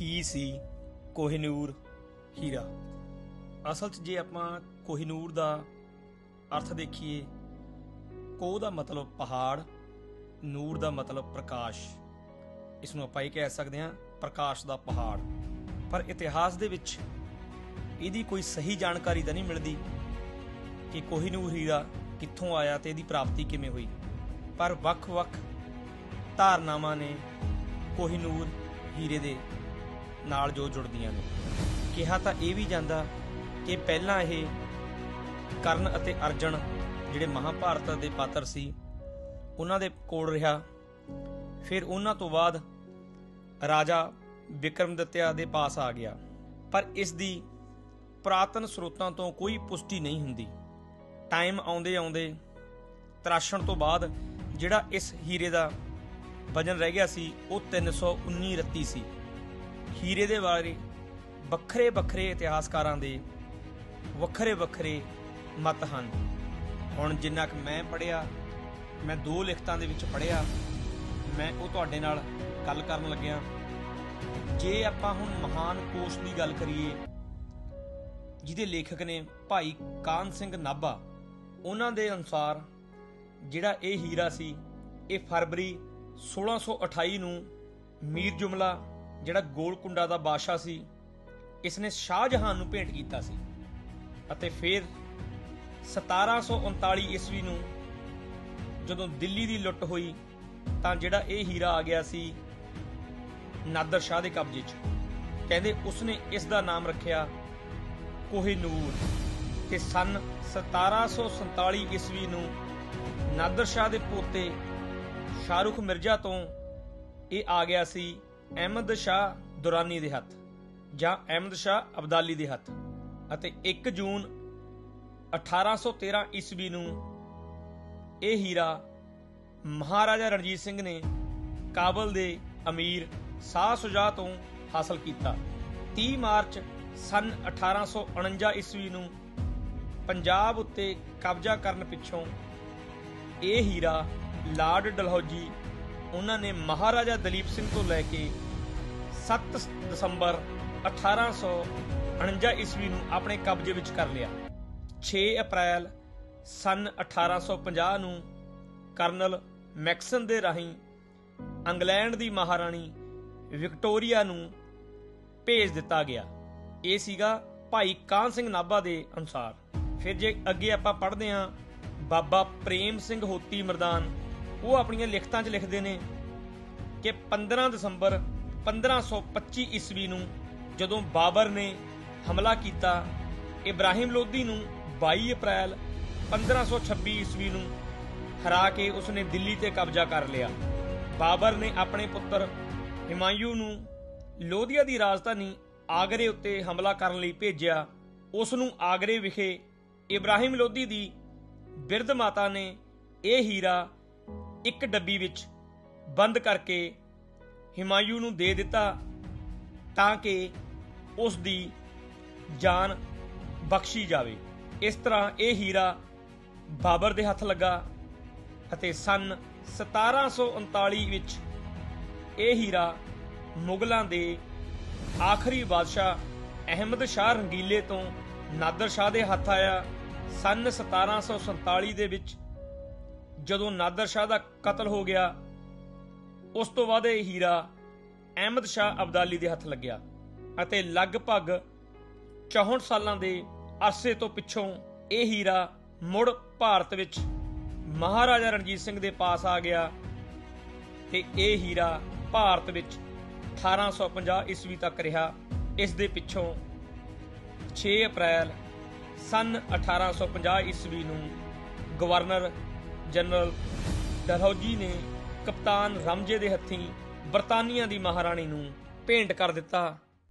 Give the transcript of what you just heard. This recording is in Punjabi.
ਕੀ ਸੀ ਕੋਹਿਨੂਰ ਹੀਰਾ? ਅਸਲ 'ਚ ਜੇ ਆਪਾਂ ਕੋਹਿਨੂਰ ਦਾ ਅਰਥ ਦੇਖੀਏ, ਕੋ ਦਾ ਮਤਲਬ ਪਹਾੜ, ਨੂਰ ਦਾ ਮਤਲਬ ਪ੍ਰਕਾਸ਼। ਇਸ ਨੂੰ ਆਪਾਂ ਇਹ ਕਹਿ ਸਕਦੇ ਹਾਂ ਪ੍ਰਕਾਸ਼ ਦਾ ਪਹਾੜ। ਪਰ ਇਤਿਹਾਸ ਦੇ ਵਿੱਚ ਇਹਦੀ ਕੋਈ ਸਹੀ ਜਾਣਕਾਰੀ ਤਾਂ ਨਹੀਂ ਮਿਲਦੀ ਕਿ ਕੋਹਿਨੂਰ ਹੀਰਾ ਕਿੱਥੋਂ ਆਇਆ ਤੇ ਇਹਦੀ ਪ੍ਰਾਪਤੀ ਕਿਵੇਂ ਹੋਈ। ਪਰ ਵੱਖ-ਵੱਖ ਧਾਰਨਾਵਾਂ ਨੇ ਕੋਹਿਨੂਰ ਹੀਰੇ ਦੇ ਨਾਲ ਜੋ ਜੁੜਦੀਆਂ ਨੇ। ਕਿਹਾ ਤਾਂ ਇਹ ਵੀ ਜਾਂਦਾ ਕਿ ਪਹਿਲਾਂ ਇਹ ਕਰਨ ਅਤੇ ਅਰਜਨ ਜਿਹੜੇ ਮਹਾਭਾਰਤ ਦੇ ਪਾਤਰ ਸੀ, ਉਹਨਾਂ ਦੇ ਕੋਲ ਰਿਹਾ। ਫਿਰ ਉਹਨਾਂ ਤੋਂ ਬਾਅਦ ਰਾਜਾ ਵਿਕਰਮਦੱਤਿਆ ਦੇ ਪਾਸ ਆ ਗਿਆ। ਪਰ ਇਸ ਦੀ ਪ੍ਰਾਤਨ ਸਰੋਤਾਂ ਤੋਂ ਕੋਈ ਪੁਸ਼ਟੀ ਨਹੀਂ ਹੁੰਦੀ। ਟਾਈਮ ਆਉਂਦੇ ਆਉਂਦੇ, ਤਰਾਸ਼ਣ ਤੋਂ ਬਾਅਦ ਜਿਹੜਾ ਇਸ ਹੀਰੇ ਦਾ ਵਜਨ ਰਹਿ ਗਿਆ ਸੀ, ਉਹ 319 ਰੱਤੀ ਸੀ। ਹੀਰੇ ਦੇ ਬਾਰੇ, ਵੱਖਰੇ ਵੱਖਰੇ ਇਤਿਹਾਸਕਾਰਾਂ ਦੇ ਵੱਖਰੇ ਵੱਖਰੇ ਮਤ ਹਨ। ਹੁਣ ਜਿੰਨਾ ਕਿ ਮੈਂ ਪੜਿਆ ਮੈਂ ਦੋ ਲਿਖਤਾਂ ਦੇ ਵਿੱਚ ਪੜਿਆ ਮੈਂ ਉਹ ਤੁਹਾਡੇ ਨਾਲ ਗੱਲ ਕਰਨ ਲੱਗਿਆ। ਜੇ ਆਪਾਂ ਹੁਣ ਮਹਾਨ ਕੋਸ਼ ਦੀ ਗੱਲ ਕਰੀਏ, ਜਿਹਦੇ ਲੇਖਕ ਨੇ ਭਾਈ ਕਾਨ ਸਿੰਘ ਨਾਭਾ, ਉਹਨਾਂ ਦੇ ਅਨੁਸਾਰ ਜਿਹੜਾ ਇਹ ਹੀਰਾ ਸੀ, ਇਹ ਫਰਵਰੀ 1628 ਨੂੰ ਮੀਰ ਜੁਮਲਾ ਜਿਹੜਾ ਗੋਲਕੁੰਡਾ ਦਾ ਬਾਦਸ਼ਾਹ ਸੀ ਇਸ ਨੇ ਸ਼ਾਹਜਹਾਨ ਨੂੰ ਭੇਂਟ ਕੀਤਾ ਸੀ ਅਤੇ ਫਿਰ 1739 ਈਸਵੀ ਨੂੰ ਜਦੋਂ ਦਿੱਲੀ ਦੀ ਲੁੱਟ ਹੋਈ, ਤਾਂ ਜਿਹੜਾ ਇਹ ਹੀਰਾ ਆ ਗਿਆ ਸੀ ਨਾਦਰ ਸ਼ਾਹ ਦੇ ਕਬਜ਼ੇ 'ਚ। ਕਹਿੰਦੇ ਉਸਨੇ ਇਸ ਦਾ ਨਾਮ ਰੱਖਿਆ ਕੋਹਿਨੂਰ ਤੇ ਸਨ 1747 ਈਸਵੀ ਨੂੰ ਨਾਦਰ ਸ਼ਾਹ ਦੇ ਪੋਤੇ ਸ਼ਾਹਰੁਖ ਮਿਰਜ਼ਾ ਤੋਂ ਇਹ ਆ ਗਿਆ ਸੀ ਅਹਿਮਦ ਸ਼ਾਹ ਦੁਰਾਨੀ ਦੇ ਹੱਥ ਜਾਂ ਅਹਿਮਦ ਸ਼ਾਹ ਅਬਦਾਲੀ ਦੇ ਹੱਥ ਅਤੇ 1 ਜੂਨ 1813 ਈਸਵੀ ਨੂੰ ਇਹ ਹੀਰਾ ਮਹਾਰਾਜਾ ਰਣਜੀਤ ਸਿੰਘ ਨੇ ਕਾਬਲ ਦੇ ਅਮੀਰ ਸ਼ਾਹ ਸੁਜਾ ਤੋਂ ਹਾਸਲ ਕੀਤਾ। 30 ਮਾਰਚ ਸਨ 1849 ਈਸਵੀ ਨੂੰ ਪੰਜਾਬ ਉੱਤੇ ਕਬਜ਼ਾ ਕਰਨ ਪਿੱਛੋਂ ਇਹ ਹੀਰਾ ਲਾਰਡ ਡਲਹੌਜੀ ਉਹਨਾਂ ਨੇ ਮਹਾਰਾਜਾ ਦਲੀਪ ਸਿੰਘ ਤੋਂ ਲੈ ਕੇ 7 ਦਸੰਬਰ 1849 ਈਸਵੀ ਨੂੰ ਆਪਣੇ ਕਬਜ਼ੇ ਵਿੱਚ ਕਰ ਲਿਆ। 6 ਅਪ੍ਰੈਲ ਸਨ 1850 ਨੂੰ ਕਰਨਲ ਮੈਕਸਨ ਦੇ ਰਾਹੀਂ ਇੰਗਲੈਂਡ ਦੀ ਮਹਾਰਾਣੀ ਵਿਕਟੋਰੀਆ ਨੂੰ ਭੇਜ ਦਿੱਤਾ ਗਿਆ। ਇਹ ਸੀਗਾ ਭਾਈ ਕਾਨ ਸਿੰਘ ਨਾਭਾ ਦੇ ਅਨੁਸਾਰ। ਫਿਰ ਜੇ ਅੱਗੇ ਆਪਾਂ ਪੜ੍ਹਦੇ ਹਾਂ, ਬਾਬਾ ਪ੍ਰੇਮ ਸਿੰਘ ਹੋਤੀ ਮਰਦਾਨ ਉਹ ਆਪਣੀਆਂ ਲਿਖਤਾਂ 'ਚ ਲਿਖਦੇ ਨੇ ਕਿ 15 ਦਸੰਬਰ 1525 ਈਸਵੀ ਨੂੰ ਜਦੋਂ ਬਾਬਰ ਨੇ ਹਮਲਾ ਕੀਤਾ, ਇਬਰਾਹਿਮ ਲੋਧੀ ਨੂੰ 22 ਅਪ੍ਰੈਲ 1526 ਈਸਵੀ ਨੂੰ ਹਰਾ ਕੇ ਉਸਨੇ ਦਿੱਲੀ ਤੇ ਕਬਜ਼ਾ ਕਰ ਲਿਆ। ਬਾਬਰ ਨੇ ਆਪਣੇ ਪੁੱਤਰ ਹਿਮਾਯੂ ਨੂੰ ਲੋਧੀਆ ਦੀ ਰਾਜਧਾਨੀ ਆਗਰੇ ਉੱਤੇ ਹਮਲਾ ਕਰਨ ਲਈ ਭੇਜਿਆ। ਉਸ ਨੂੰ ਆਗਰੇ ਵਿਖੇ ਇਬਰਾਹਿਮ ਲੋਧੀ ਦੀ ਬਿਰਧ ਮਾਤਾ ਨੇ ਇਹ ਹੀਰਾ ਇੱਕ ਡੱਬੀ ਵਿੱਚ ਬੰਦ ਕਰਕੇ ਹਿਮਾਯੂ ਨੂੰ ਦੇ ਦਿੱਤਾ ਤਾਂ ਕਿ ਉਸ ਦੀ ਜਾਨ ਬਖਸ਼ੀ ਜਾਵੇ। ਇਸ ਤਰ੍ਹਾਂ ਇਹ ਹੀਰਾ ਬਾਬਰ ਦੇ ਹੱਥ ਲੱਗਾ ਅਤੇ ਸਨ 1739 ਵਿੱਚ ਇਹ ਹੀਰਾ ਮੁਗਲਾਂ ਦੇ ਆਖਰੀ ਬਾਦਸ਼ਾਹ ਅਹਿਮਦ ਸ਼ਾਹ ਰੰਗੀਲੇ ਤੋਂ ਨਾਦਰ ਸ਼ਾਹ ਦੇ ਹੱਥ ਆਇਆ। ਸਨ 1747 ਦੇ ਵਿੱਚ ਜਦੋਂ ਨਾਦਰ ਸ਼ਾਹ ਦਾ ਕਤਲ ਹੋ ਗਿਆ, ਉਸ ਤੋਂ ਬਾਅਦ ਇਹ ਹੀਰਾ ਅਹਿਮਦ ਸ਼ਾਹ ਅਬਦਾਲੀ ਦੇ ਹੱਥ ਲੱਗਿਆ ਅਤੇ ਲਗਭਗ 64 ਸਾਲਾਂ ਦੇ ਅਰਸੇ ਤੋਂ ਪਿੱਛੋਂ ਇਹ ਹੀਰਾ ਮੁੜ ਭਾਰਤ ਵਿੱਚ ਮਹਾਰਾਜਾ ਰਣਜੀਤ ਸਿੰਘ ਦੇ ਪਾਸ ਆ ਗਿਆ ਤੇ ਇਹ ਹੀਰਾ ਭਾਰਤ ਵਿੱਚ 1850 ਈਸਵੀ ਤੱਕ ਰਿਹਾ। ਇਸ ਦੇ ਪਿੱਛੋਂ 6 ਅਪ੍ਰੈਲ ਸਨ 1850 ਈਸਵੀ ਨੂੰ ਗਵਰਨਰ ਜਨਰਲ ਡਲਹੌਜੀ ਨੇ ਕਪਤਾਨ ਰਮਜੇ ਦੇ ਹੱਥੀਂ ਬਰਤਾਨੀਆ ਦੀ ਮਹਾਰਾਣੀ ਨੂੰ ਭੇਂਟ ਕਰ ਦਿੱਤਾ।